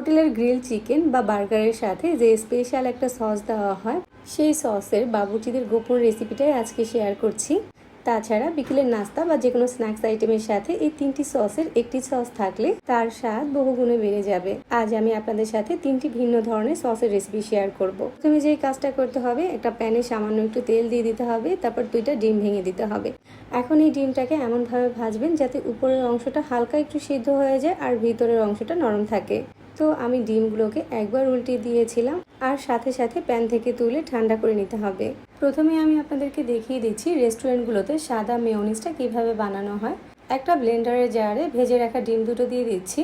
হোটেলের grill chicken বা বার্গারের সাথে যে স্পেশাল একটা সস দেওয়া হয়, সেই সসের বাবুচিদের গোপন রেসিপিটাই আজকে শেয়ার করছি। তাছাড়া বিকেলের নাস্তা বা যে কোনো স্ন্যাক্স আইটেমের সাথে এই তিনটি সসের একটি সস থাকলে তার স্বাদ বহুগুণে বেড়ে যাবে। আজ আমি আপনাদের সাথে তিনটি ভিন্ন ধরনের সসের রেসিপি শেয়ার করব। তুমি যেই কাজটা করতে হবে, একটা প্যানে সামান্য একটু তেল দিয়ে দিতে হবে, তারপর দুইটা ডিম ভেঙে দিতে হবে। এখন এই ডিমটাকে এমনভাবে ভাজবেন যাতে উপরের অংশটা হালকা একটু সিদ্ধ হয়ে যায় আর ভিতরের অংশটা নরম থাকে। তো আমি ডিমগুলোকে একবার উল্টে দিয়েছিলাম আর সাথে সাথে প্যান থেকে তুলে ঠান্ডা করে নিতে হবে। প্রথমে আমি আপনাদেরকে দেখিয়ে দিচ্ছি রেস্টুরেন্টগুলোতে সাদা মেয়নিজটা কীভাবে বানানো হয়। একটা ব্লেন্ডারের জারে ভেজে রাখা ডিম দুটো দিয়ে দিচ্ছি।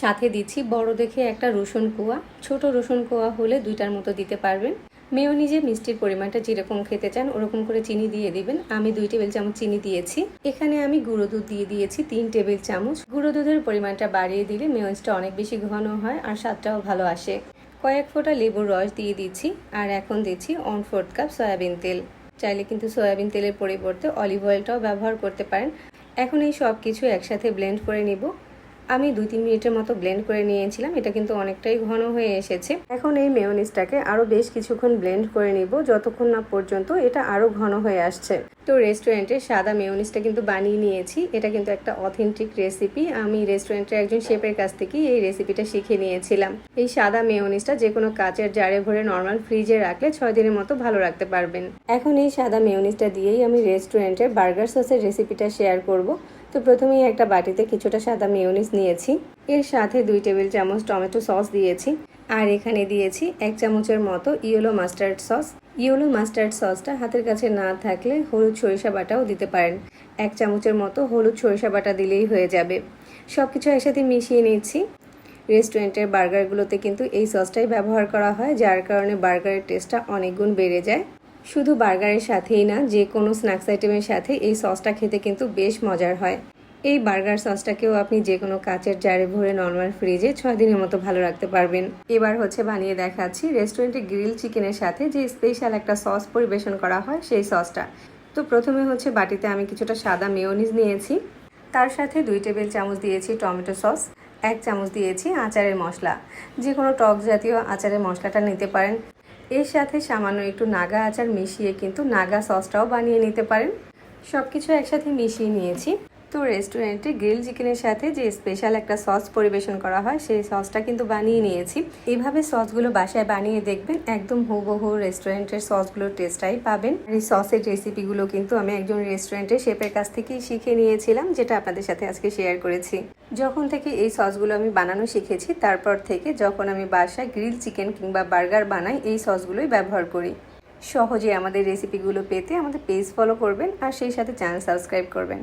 সাথে দিচ্ছি বড় দেখে একটা রসুন কোয়া। ছোট রসুন কোয়া হলে দুইটার মতো দিতে পারবেন। মেয়নিজে মিষ্টির পরিমাণটা যেরকম খেতে চান, ওরকম করে চিনি দিয়ে দিবেন। আমি দুই টেবিল চামচ চিনি দিয়েছি। এখানে আমি গুঁড়ো দুধ দিয়ে দিয়েছি তিন টেবিল চামচ। গুঁড়ো দুধের পরিমাণটা বাড়িয়ে দিলে মেয়নিজটা অনেক বেশি ঘন হয় আর স্বাদটাও ভালো আসে। কয়েক ফোঁটা লেবুর রস দিয়ে দিচ্ছি আর এখন দিচ্ছি ওয়ান ফোর্থ কাপ সয়াবিন তেল। চাইলে কিন্তু সয়াবিন তেলের পরিবর্তে অলিভ অয়েলটাও ব্যবহার করতে পারেন। এখন এই সব কিছু একসাথে ব্লেন্ড করে নিব। আমি দুই তিন মিনিটের মতো ব্লেন্ড করে নিয়েছিলাম। এটা কিন্তু অনেকটাই ঘন হয়ে এসেছে। এখন এই মেয়নিজটাকে আরও বেশ কিছুক্ষণ ব্লেন্ড করে নিব, যতক্ষণ না পর্যন্ত এটা আরও ঘন হয়ে আসছে। তো রেস্টুরেন্টে সাদা মেয়নিজটা কিন্তু বানিয়ে নিয়েছি। এটা কিন্তু একটা অথেন্টিক রেসিপি আমি রেস্টুরেন্টের একজন শেফের কাছ থেকেই এই রেসিপিটা শিখে নিয়েছিলাম। এই সাদা মেয়নিজটা যে কোনো কাচের জারে ভরে নর্মাল ফ্রিজে রাখলে ছয় দিনের মতো ভালো রাখতে পারবেন। এখন এই সাদা মেয়নিজটা দিয়েই আমি রেস্টুরেন্টের বার্গার সসের রেসিপিটা শেয়ার করব। তো প্রথমেই একটা বাটিতে কিছুটা সাদা মেয়নিজ নিয়েছি। এর সাথে দুই টেবিল চামচ টমেটো সস দিয়েছি। আর এখানে দিয়েছি এক চামচের মতো yellow mustard sauce. Yellow mustard সসটা হাতের কাছে না থাকলে হলুদ সরিষা বাটাও দিতে পারেন। এক চামচের মতো হলুদ সরিষা বাটা দিলেই হয়ে যাবে। সব কিছু একসাথে মিশিয়ে নিচ্ছি রেস্টুরেন্টের বার্গারগুলোতে কিন্তু এই সসটাই ব্যবহার করা হয়, যার কারণে বার্গারের টেস্টটা অনেক গুণ বেড়ে যায়। শুধু বার্গারের সাথেই না, যে কোনো স্ন্যাক্স আইটেমের সাথে এই সসটা খেতে কিন্তু বেশ মজার হয়। এই বার্গার সসটাকেও আপনি যে কোনো কাচের জারে ভরে নর্মাল ফ্রিজে ছয় দিনের মতো ভালো রাখতে পারবেন। এবার হচ্ছে বানিয়ে দেখাচ্ছি রেস্টুরেন্টে গ্রিল চিকেনের সাথে যে স্পেশাল একটা সস পরিবেশন করা হয় সেই সসটা তো প্রথমে হচ্ছে বাটিতে আমি কিছুটা সাদা মেয়নিজ নিয়েছি। তার সাথে দুই টেবিল চামচ দিয়েছি টমেটো সস, এক চামচ দিয়েছি আচারের মশলা। যে কোনো টক জাতীয় আচারের মশলাটা নিতে পারেন। এর সাথে সামান্য একটু নাগা আচার মিশিয়ে কিন্তু নাগা সসটাও বানিয়ে নিতে পারেন। সব কিছু একসাথে মিশিয়ে নিয়েছি। তো রেস্টুরেন্টে গ্রিল চিকেনের সাথে যে স্পেশাল একটা সস পরিবেশন করা হয়, সেই সসটা কিন্তু বানিয়ে নিয়েছি। এইভাবে সসগুলো বাসায় বানিয়ে দেখবেন, একদম হুবহু রেস্টুরেন্টের সসগুলোর টেস্টটাই পাবেন। আর এই সসের রেসিপিগুলো কিন্তু আমি একজন রেস্টুরেন্টের শেপের কাছ থেকেই শিখে নিয়েছিলাম, যেটা আপনাদের সাথে আজকে শেয়ার করেছি। যখন থেকে এই সসগুলো আমি বানানো শিখেছি, তারপর থেকে যখন আমি বাসায় গ্রিল চিকেন কিংবা বার্গার বানাই, এই সসগুলোই ব্যবহার করি। সহজে আমাদের রেসিপিগুলো পেতে আমাদের পেজ ফলো করবেন, আর সেই সাথে চ্যানেল সাবস্ক্রাইব করবেন।